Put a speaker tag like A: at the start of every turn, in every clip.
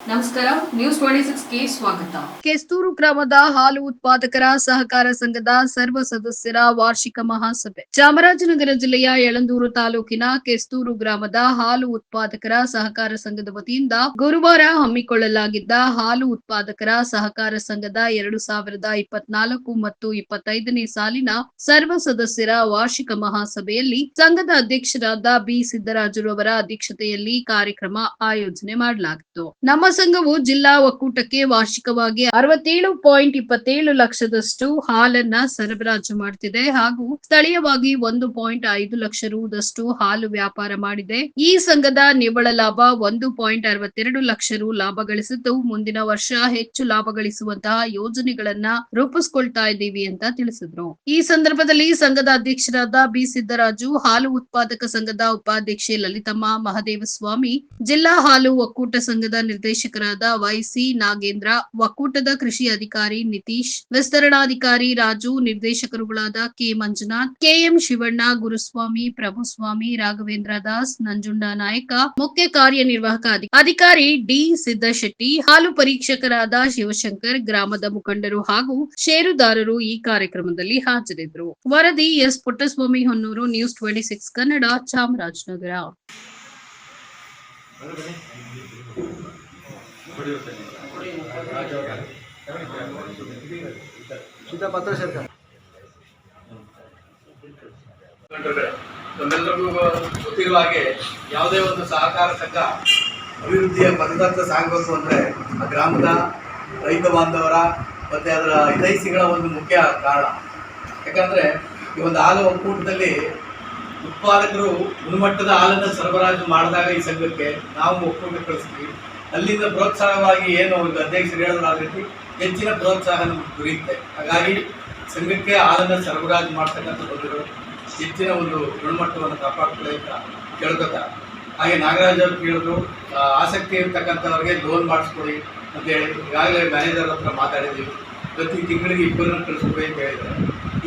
A: ನಮಸ್ಕಾರ ನ್ಯೂಸ್ ಸ್ವಾಗತ.
B: ಕೆಸ್ತೂರು ಗ್ರಾಮದ ಹಾಲು ಉತ್ಪಾದಕರ ಸಹಕಾರ ಸಂಘದ ಸರ್ವ ಸದಸ್ಯರ ವಾರ್ಷಿಕ ಮಹಾಸಭೆ. ಚಾಮರಾಜನಗರ ಜಿಲ್ಲೆಯ ಯಳಂದೂರು ತಾಲೂಕಿನ ಕೆಸ್ತೂರು ಗ್ರಾಮದ ಹಾಲು ಉತ್ಪಾದಕರ ಸಹಕಾರ ಸಂಘದ ವತಿಯಿಂದ ಗುರುವಾರ ಹಮ್ಮಿಕೊಳ್ಳಲಾಗಿದ್ದ ಹಾಲು ಉತ್ಪಾದಕರ ಸಹಕಾರ ಸಂಘದ ಎರಡು ಸಾವಿರದ ಇಪ್ಪತ್ನಾಲ್ಕು ಮತ್ತು ಇಪ್ಪತ್ತೈದನೇ ಸಾಲಿನ ಸರ್ವ ಸದಸ್ಯರ ವಾರ್ಷಿಕ ಮಹಾಸಭೆಯಲ್ಲಿ ಸಂಘದ ಅಧ್ಯಕ್ಷರಾದ ಬಿ ಸಿದ್ದರಾಜುರವರ ಅಧ್ಯಕ್ಷತೆಯಲ್ಲಿ ಕಾರ್ಯಕ್ರಮ ಆಯೋಜನೆ ಮಾಡಲಾಗಿತ್ತು. ನಮ್ಮ ಸಂಘವು ಜಿಲ್ಲಾ ಒಕ್ಕೂಟಕ್ಕೆ ವಾರ್ಷಿಕವಾಗಿ ಅರವತ್ತೇಳು ಪಾಯಿಂಟ್ ಇಪ್ಪತ್ತೇಳು ಲಕ್ಷದಷ್ಟು ಹಾಲನ್ನ ಸರಬರಾಜು ಮಾಡುತ್ತಿದೆ ಹಾಗೂ ಸ್ಥಳೀಯವಾಗಿ ಒಂದು ಪಾಯಿಂಟ್ ಐದು ಲಕ್ಷ ರುದಷ್ಟು ಹಾಲು ವ್ಯಾಪಾರ ಮಾಡಿದೆ. ಈ ಸಂಘದ ನಿವ್ವಳ ಲಾಭ ಒಂದು ಪಾಯಿಂಟ್ ಅರವತ್ತೆರಡು ಲಕ್ಷ ರು ಲಾಭ ಗಳಿಸಿದ್ದು, ಮುಂದಿನ ವರ್ಷ ಹೆಚ್ಚು ಲಾಭ ಗಳಿಸುವಂತಹ ಯೋಜನೆಗಳನ್ನ ರೂಪಿಸಿಕೊಳ್ತಾ ಇದ್ದೀವಿ ಅಂತ ತಿಳಿಸಿದ್ರು. ಈ ಸಂದರ್ಭದಲ್ಲಿ ಸಂಘದ ಅಧ್ಯಕ್ಷರಾದ ಬಿ ಸಿದ್ದರಾಜು, ಹಾಲು ಉತ್ಪಾದಕ ಸಂಘದ ಉಪಾಧ್ಯಕ್ಷೆ ಲಲಿತಮ್ಮ, ಮಹದೇವಸ್ವಾಮಿ, ಜಿಲ್ಲಾ ಹಾಲು ಒಕ್ಕೂಟ ಸಂಘದ ನಿರ್ದೇಶಕರಾದ ವೈಸಿ ನಾಗೇಂದ್ರ, ಒಕ್ಕೂಟದ ಕೃಷಿ ಅಧಿಕಾರಿ ನಿತೀಶ್, ವಿಸ್ತರಣಾಧಿಕಾರಿ Raju, ನಿರ್ದೇಶಕರುಗಳಾದ K Manjunath, K M Shivanna, Guruswamy, Prabhuswamy, Raghavendra Das, Nanjunda Nayaka, ಮುಖ್ಯ ಕಾರ್ಯನಿರ್ವಾಹಕ ಅಧಿ- ಅಧಿಕಾರಿ ಡಿ ಸಿದ್ದಶೆಟ್ಟಿ, ಹಾಲು ಪರೀಕ್ಷಕರಾದ ಶಿವಶಂಕರ್, ಗ್ರಾಮದ ಮುಖಂಡರು ಹಾಗೂ ಷೇರುದಾರರು ಈ ಕಾರ್ಯಕ್ರಮದಲ್ಲಿ ಹಾಜರಿದ್ದರು. ವರದಿ S Puttaswamy Honnur, news twenty six Kannada, Chamarajanagar.
C: ಪತ್ರ ಸರ್ಕಾರ
D: ನಮ್ಮೆಲ್ಲರಿಗೂ ಗೊತ್ತಿರುವ ಹಾಗೆ ಯಾವುದೇ ಒಂದು ಸಹಕಾರ ಸಂಘ ಅಭಿವೃದ್ಧಿಯ ಪಥದತ್ತ ಸಾಗಬೇಕು ಅಂದರೆ ಆ ಗ್ರಾಮದ ರೈತ ಬಾಂಧವರ ಮತ್ತು ಅದರ ಹಿತೈಷಿಗಳ ಒಂದು ಮುಖ್ಯ ಕಾರಣ. ಯಾಕಂದರೆ ಈ ಒಂದು ಹಾಲು ಒಕ್ಕೂಟದಲ್ಲಿ ಉತ್ಪಾದಕರು ಗುಣಮಟ್ಟದ ಹಾಲನ್ನು ಸರಬರಾಜು ಮಾಡಿದಾಗ ಈ ಸಂಘಕ್ಕೆ ನಾವು ಒಕ್ಕೂಟ ಕಳಿಸ್ತೀವಿ. ಅಲ್ಲಿಂದ ಪ್ರೋತ್ಸಾಹವಾಗಿ ಏನು ಅವ್ರಿಗೆ ಅಧ್ಯಕ್ಷರು ಹೇಳಿದ್ರು ಆ ರೀತಿ ಹೆಚ್ಚಿನ ಪ್ರೋತ್ಸಾಹ ನಮಗೆ ದೊರೆಯುತ್ತೆ. ಹಾಗಾಗಿ ಸಂಘಕ್ಕೆ ಹಾಲನ್ನು ಸರಬರಾಜು ಮಾಡ್ತಕ್ಕಂಥ ಬಂದರು ಹೆಚ್ಚಿನ ಒಂದು ಗುಣಮಟ್ಟವನ್ನು ಕಾಪಾಡ್ಕೊಳ್ಳಿ ಅಂತ ಕೇಳ್ಕೊತ. ಹಾಗೆ ನಾಗರಾಜ್ ಅವ್ರು ಕೇಳಿದ್ರು ಆಸಕ್ತಿ ಇರ್ತಕ್ಕಂಥವ್ರಿಗೆ ಲೋನ್ ಮಾಡಿಸ್ಕೊಡಿ ಅಂತ ಹೇಳಿ ಈಗಾಗಲೇ ಮ್ಯಾನೇಜರ್ ಹತ್ರ ಮಾತಾಡಿದ್ದೀವಿ. ಪ್ರತಿ ತಿಂಗಳಿಗೆ ಇಬ್ಬರನ್ನು ಕಳಿಸ್ಕೊಡಿ ಅಂತ ಹೇಳಿದ್ದಾರೆ.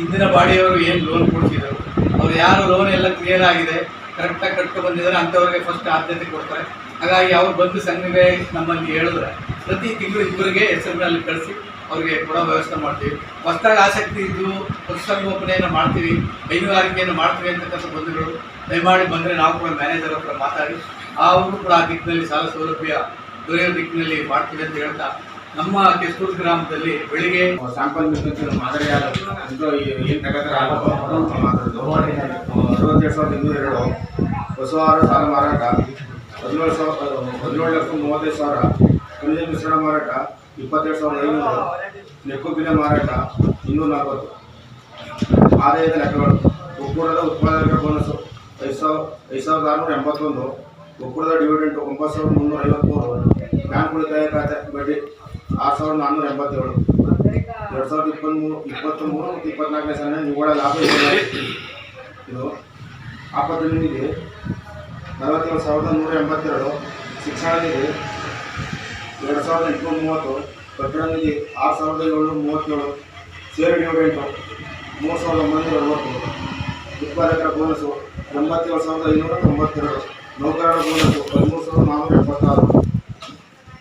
D: ಇಂದಿನ ಬಾಡಿಯವರು ಏನು ಲೋನ್ ಕೊಡ್ತಿದ್ರು ಅವ್ರು ಯಾರು ಲೋನ್ ಎಲ್ಲ ಕ್ಲಿಯರ್ ಆಗಿದೆ ಕರೆಕ್ಟಾಗಿ ಕಟ್ಕೊಂಡು ಬಂದಿದ್ದಾರೆ, ಅಂಥವ್ರಿಗೆ ಫಸ್ಟ್ ಆದ್ಯತೆ ಕೊಡ್ತಾರೆ. ಹಾಗಾಗಿ ಅವ್ರು ಬಂದು ಸಂಘವೇ ನಮ್ಮಲ್ಲಿ ಹೇಳಿದ್ರೆ ಪ್ರತಿ ತಿಂಗಳು ಇಬ್ಬರಿಗೆ ಹೆಸರಿನಲ್ಲಿ ಕಳಿಸಿ ಅವ್ರಿಗೆ ಕೊಡೋ ವ್ಯವಸ್ಥೆ ಮಾಡ್ತೀವಿ ಹೊಸದಾಗಿ ಆಸಕ್ತಿ ಇದ್ದು ಪಶುಸಂಗೋಪನೆಯನ್ನು ಮಾಡ್ತೀವಿ ಹೈನುಗಾರಿಕೆಯನ್ನು ಮಾಡ್ತೀವಿ ಅಂತಕ್ಕಂಥ ಬಂಧುಗಳು ದಯಮಾಡಿ ಬಂದರೆ ನಾವು ಕೂಡ ಮ್ಯಾನೇಜರ್ ಹತ್ರ ಮಾತಾಡಿ ಅವರು ಕೂಡ ಆ ದಿಕ್ಕಿನಲ್ಲಿ ಸಾಲ ಸೌಲಭ್ಯ ದೊರೆಯೋ ದಿಕ್ಕಿನಲ್ಲಿ ಮಾಡ್ತೀವಿ ಅಂತ ಹೇಳ್ತಾ ನಮ್ಮ ಕೆಸ್ತೂರು ಗ್ರಾಮದಲ್ಲಿ ಬೆಳಿಗ್ಗೆ
C: ಮಿಷನ್ ಮಾದರಿಯಾದ ಏನು ಅರವತ್ತೆರಡು ಸಾವಿರದ ಇನ್ನೂರ ಎರಡು ಹೊಸ ಆಹಾರ ಸಾಲ ಮಾರಾಟ ಹದಿನೇಳು ಸಾವಿರ, ಹದಿನೇಳು ಲಕ್ಷ ಮೂವತ್ತೈದು ಸಾವಿರ. ಖನಿಜ ಮಿಶ್ರಣ ಮಾರಾಟ, ಇಪ್ಪತ್ತೆರಡು ಸಾವಿರದ ಐನೂರು. ನೆಕ್ಕೊಬ್ಬಿನ ಮಾರಾಟ, ಇನ್ನೂರ ನಲವತ್ತು. ಆದಾಯದ ಲೆಕ್ಕಗಳು. ಒಕ್ಕೂಟದ ಉತ್ಪಾದಕರ ಬೋನಸ್ಸು ಐದು ಸಾವಿರ, ಐದು ಸಾವಿರದ ಆರುನೂರ ಎಂಬತ್ತೊಂದು. ಒಕ್ಕೂಟದ ಡಿವಿಡೆಂಟ್ ಒಂಬತ್ತು ಸಾವಿರದ ಮುನ್ನೂರ ಐವತ್ತ್ಮೂರು ಬ್ಯಾಂಕ್ ಉಳಿತಾಯ ಖಾತೆ ಬಡ್ಡಿ ಆರು ಸಾವಿರದ ನಾನ್ನೂರ ಎಂಬತ್ತೇಳು. ಎರಡು ಸಾವಿರದ ಇಪ್ಪತ್ತ್ಮೂರು ಇಪ್ಪತ್ತ್ಮೂರು ಮತ್ತು ಇಪ್ಪತ್ನಾಲ್ಕನೇ ಸಾಲಿನ ನಿವ್ವಳ ಲಾಭ ಇದೆ. ಆಪತ್ತು ನಿಧಿ ನಲವತ್ತೇಳು ಸಾವಿರದ ನೂರ ಎಂಬತ್ತೆರಡು ಶಿಕ್ಷಣ ನಿಧಿ ಎರಡು ಸಾವಿರದ ಎಂಟುನೂರ ಮೂವತ್ತು ಕಟ್ಟಡ ನಿಧಿ ಆರು ಸಾವಿರದ ಏಳ್ನೂರ ಮೂವತ್ತೇಳು, ಸೇರಿ ಡಿವಿಡೆಂಟು ಮೂರು ಸಾವಿರದ ಒಂಬೈನೂರ ಅರವತ್ತು ಉತ್ಪಾದಕರ ಬೋನಸ್ಸು ಎಂಬತ್ತೇಳು ಸಾವಿರದ ಐನೂರ ತೊಂಬತ್ತೆರಡು, ನೌಕರರ ಬೋನಸ್ಸು ಹದಿಮೂರು ಸಾವಿರದ ನಾನ್ನೂರ ಎಪ್ಪತ್ತಾರು,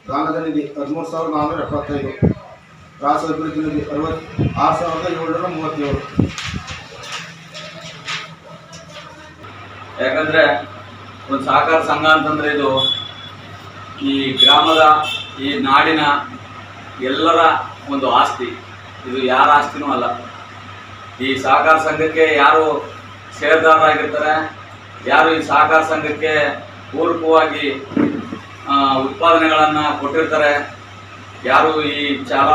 C: ದಾನದ ನಿಧಿ ಹದಿಮೂರು ಸಾವಿರದ ನಾನ್ನೂರ ಎಪ್ಪತ್ತೈದು, ರಾಷ್ಟ್ರ ಅಭಿವೃದ್ಧಿ ನಿಧಿ ಅರವತ್ತು ಆರು ಸಾವಿರದ ಏಳ್ನೂರ ಮೂವತ್ತೇಳು.
E: ಯಾಕಂದ್ರೆ ಒಂದು ಸಹಕಾರ ಸಂಘ ಅಂತಂದ್ರೆ ಇದು ಈ ಗ್ರಾಮದ ಈ ನಾಡಿನ ಎಲ್ಲರ ಒಂದು ಆಸ್ತಿ. ಇದು ಯಾರ ಆಸ್ತಿನೂ ಅಲ್ಲ. ಈ ಸಹಕಾರ ಸಂಘಕ್ಕೆ ಯಾರು ಷೇರ್ದಾರರಾಗಿರ್ತಾರೆ ಯಾರು ಈ ಸಹಕಾರ ಸಂಘಕ್ಕೆ ಪೂರಕವಾಗಿ ಆ, ಉತ್ಪಾದನೆಗಳನ್ನು ಕೊಟ್ಟಿರ್ತಾರೆ ಯಾರು ಈ ಚಾಲ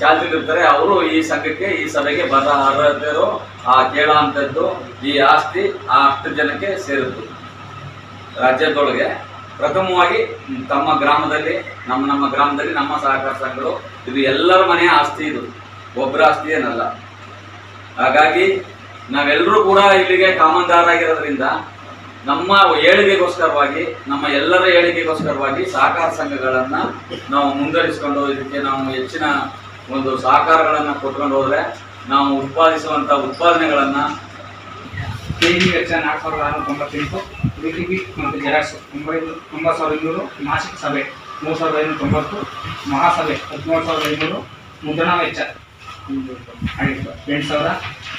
E: ಚಾಲ್ತಿಲಿರ್ತಾರೆ ಅವರು ಈ ಸಂಘಕ್ಕೆ ಈ ಸಭೆಗೆ ಬರ ಅರ್ಹತೆಯರು ಆ ಕೇಳ ಅಂತದ್ದು ಈ ಆಸ್ತಿ ಆ ಹತ್ತು ಜನಕ್ಕೆ ಸೇರಿತ್ತು ರಾಜ್ಯದೊಳಗೆ ಪ್ರಥಮವಾಗಿ ತಮ್ಮ ಗ್ರಾಮದಲ್ಲಿ, ನಮ್ಮ ನಮ್ಮ ಗ್ರಾಮದಲ್ಲಿ ನಮ್ಮ ಸಹಕಾರ ಸಂಘಗಳು, ಇದು ಎಲ್ಲರ ಮನೆಯ ಆಸ್ತಿ ಇದು. ಒಬ್ಬರ ಆಸ್ತಿ ಏನಲ್ಲ. ಹಾಗಾಗಿ ನಾವೆಲ್ಲರೂ ಕೂಡ ಇಲ್ಲಿಗೆ ಕಾಮಂದಾರಾಗಿರೋದ್ರಿಂದ ನಮ್ಮ ಏಳಿಗೆಗೋಸ್ಕರವಾಗಿ, ನಮ್ಮ ಎಲ್ಲರ ಏಳಿಗೆಗೋಸ್ಕರವಾಗಿ ಸಹಕಾರ ಸಂಘಗಳನ್ನು ನಾವು ಮುಂದುವರಿಸ್ಕೊಂಡು, ಇದಕ್ಕೆ ನಾವು ಹೆಚ್ಚಿನ ಒಂದು ಸಹಕಾರಗಳನ್ನು ಕೊಟ್ಕೊಂಡು ಹೋದರೆ ನಾವು ಉತ್ಪಾದಿಸುವಂಥ ಉತ್ಪಾದನೆಗಳನ್ನು
F: ಕೆ ಜಿ ವೆಚ್ಚ ನಾಲ್ಕು ಸಾವಿರದ ಆರುನೂರ ತೊಂಬತ್ತೆಂಟು ಡಿ ಟಿ ಪಿ ಮತ್ತು ಜೆರಾಕ್ಸ್ ಒಂಬೈನೂರು, ಒಂಬತ್ತು ಸಾವಿರದ ಇನ್ನೂರು ಮಾಸಿಕ ಸಭೆ ಮೂರು ಸಾವಿರದ ಐನೂರ ತೊಂಬತ್ತು ಮಹಾಸಭೆ ಹದಿನೇಳು ಸಾವಿರದ ಐನೂರು, ಮುದ್ರಣ ವೆಚ್ಚ ಎಂಟು ಸಾವಿರ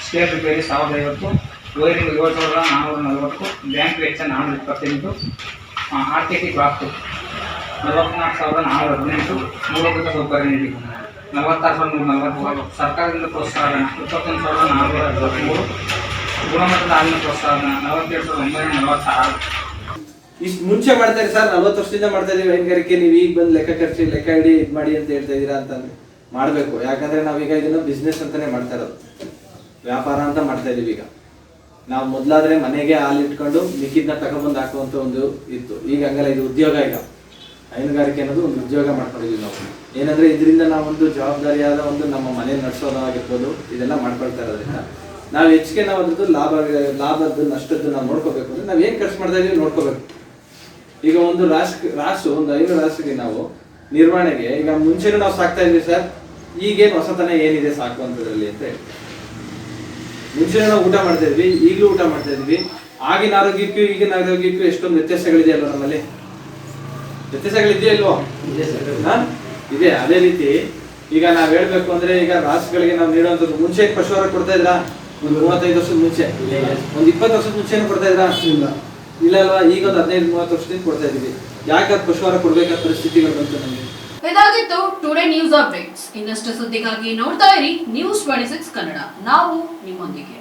F: ಸ್ಟೇಟ್ ರಿಪೇರಿ ಸಾವಿರದ ಐವತ್ತು, ವೈರಿಂಗ್ ಏಳು ಸಾವಿರದ ನಾನ್ನೂರ ನಲವತ್ತು ಬ್ಯಾಂಕ್ ವೆಚ್ಚ ನಾನ್ನೂರ ಇಪ್ಪತ್ತೆಂಟು ಆರ್ ಟಿ ಸಿ ಪ್ರಾಪ್ತು ನಲವತ್ನಾಲ್ಕು ಸಾವಿರದ ನಾನ್ನೂರ ಹದಿನೆಂಟು, ಮೂಲಭೂತ ಸೌಕರ್ಯ ನೀಡಿ ನಲವತ್ತಾರು ಸಾವಿರದ ನೂರ ನಲವತ್ತು, ಸರ್ಕಾರದಿಂದ ಪ್ರೋತ್ಸಾಹ, ಇಪ್ಪತ್ತೊಂದು ಸಾವಿರದ ನಾನ್ನೂರ ಐವತ್ತ್ಮೂರು ಗುಣಮಟ್ಟದ ಹಾಲಿನ ಪ್ರಸ್ತಾವನೆ ನಲವತ್ತೆರಡು
G: ಇಷ್ಟು ಮುಂಚೆ ಮಾಡ್ತಾರೆ ಸರ್, ನಲ್ವತ್ತು ವರ್ಷದಿಂದ ಮಾಡ್ತಾ ಇದೀವಿ ಹೈನುಗಾರಿಕೆ ನೀವು ಈಗ ಬಂದು ಲೆಕ್ಕ ಖರ್ಚು ಲೆಕ್ಕ ಇಡಿ ಇದು ಮಾಡಿ ಅಂತ ಹೇಳ್ತಾ ಇದ್ದೀರಾ ಅಂತಂದ್ರೆ ಮಾಡಬೇಕು. ಯಾಕಂದ್ರೆ ನಾವೀಗ ಇದನ್ನ ಬಿಸ್ನೆಸ್ ಅಂತಾನೆ ಮಾಡ್ತಾ ಇರೋದು. ವ್ಯಾಪಾರ ಅಂತ ಮಾಡ್ತಾ ಇದೀವಿ ಈಗ. ನಾವು ಮೊದಲಾದ್ರೆ ಮನೆಗೆ ಹಾಲು ಇಟ್ಕೊಂಡು ಮಿಕ್ಕಿದ್ನ ತಗೊಂಡ್ಬಂದು ಹಾಕುವಂತ ಒಂದು ಇತ್ತು. ಈಗ ಹಂಗಲ್ಲ, ಇದು ಉದ್ಯೋಗ ಈಗ. ಹೈನುಗಾರಿಕೆ ಅನ್ನೋದು ಒಂದು ಉದ್ಯೋಗ ಮಾಡ್ಕೊಂಡಿದೀವಿ ನಾವು. ಏನಂದ್ರೆ ಇದರಿಂದ ನಾವೊಂದು ಜವಾಬ್ದಾರಿಯಾದ ಒಂದು ನಮ್ಮ ಮನೆ ನಡೆಸೋದಾಗಿರ್ಬೋದು ಇದೆಲ್ಲ ಮಾಡ್ಕೊಳ್ತಾ ಇರೋದ್ರಿಂದ. ನಾವು ಹೆಚ್ಚಿಗೆ ನಾವು ಅದ್ರದ್ದು ಲಾಭ ಲಾಭದ್ದು ನಷ್ಟದ್ದು ನಾವು ನೋಡ್ಕೋಬೇಕು ಅಂದ್ರೆ ನಾವು ಏನ್ ಖರ್ಚು ಮಾಡ್ತಾ ಇದೀವಿ ನೋಡ್ಕೋಬೇಕು. ಈಗ ಒಂದು ರಾಶ್ ರಾಸು ಒಂದು ಐದು ರಾಸಿಗೆ ನಾವು ನಿರ್ವಹಣೆಗೆ ಈಗ ಮುಂಚೆನೂ ನಾವು ಸಾಕ್ತಾ ಇದ್ವಿ ಸರ್. ಈಗೇನು ಹೊಸತನ ಏನಿದೆ ಸಾಕುವಂಥದ್ರಲ್ಲಿ ಅಂತ ಹೇಳಿ. ಮುಂಚೆನೂ ನಾವು ಊಟ ಮಾಡ್ತಾ ಇದ್ವಿ ಈಗಲೂ ಊಟ ಮಾಡ್ತಾ ಇದ್ವಿ. ಆಗಿನ ಆರೋಗ್ಯಕ್ಕೂ ಈಗಿನ ಆರೋಗ್ಯಕ್ಕೂ ಎಷ್ಟೊಂದು ವ್ಯತ್ಯಾಸಗಳಿದೆಯಲ್ಲ ನಮ್ಮಲ್ಲಿ? ವ್ಯತ್ಯಾಸಗಳಿದೆಯಾ ಇಲ್ವೋ? ಇದೆ ಅದೇ ರೀತಿ ಈಗ ನಾವು ಹೇಳ್ಬೇಕು ಅಂದ್ರೆ ಈಗ ರಾಸುಗಳಿಗೆ ನಾವು ನೀಡುವಂಥದ್ದು ಮುಂಚೆ ಪಶುವರ ಕೊಡ್ತಾ ಇದ್ರಾ? ಒಂದು ಮೂವತ್ತೈದು ವರ್ಷದ ಮುಂಚೆ. ಒಂದು ಇಪ್ಪತ್ತು ವರ್ಷದ ಮುಂಚೆನೂ ಕೊಡ್ತಾ ಇದ್ರಾ? ಇಲ್ಲ ಇಲ್ಲ ಅಲ್ವಾ? ಈಗ ಒಂದು ಹದಿನೈದು ಮೂವತ್ತು ವರ್ಷದಿಂದ ಕೊಡ್ತಾ ಇದೀವಿ ಯಾಕೆ ಅದು ಪಶುಹಾರ ಕೊಡ್ಬೇಕಾದ ಪರಿಸ್ಥಿತಿಗಳು ಬಂತು ನಮಗೆ?
A: ಇದಾಗಿತ್ತು ಟುಡೇ ನ್ಯೂಸ್ ಅಪ್ಡೇಟ್ಸ್ ಇನ್ನಷ್ಟು ಸುದ್ದಿಗಾಗಿ ನೋಡ್ತಾ ಇರಿ ನ್ಯೂಸ್ ಟ್ವೆಂಟಿ ಸಿಕ್ಸ್ ಕನ್ನಡ ನಾವು ನಿಮ್ಮೊಂದಿಗೆ.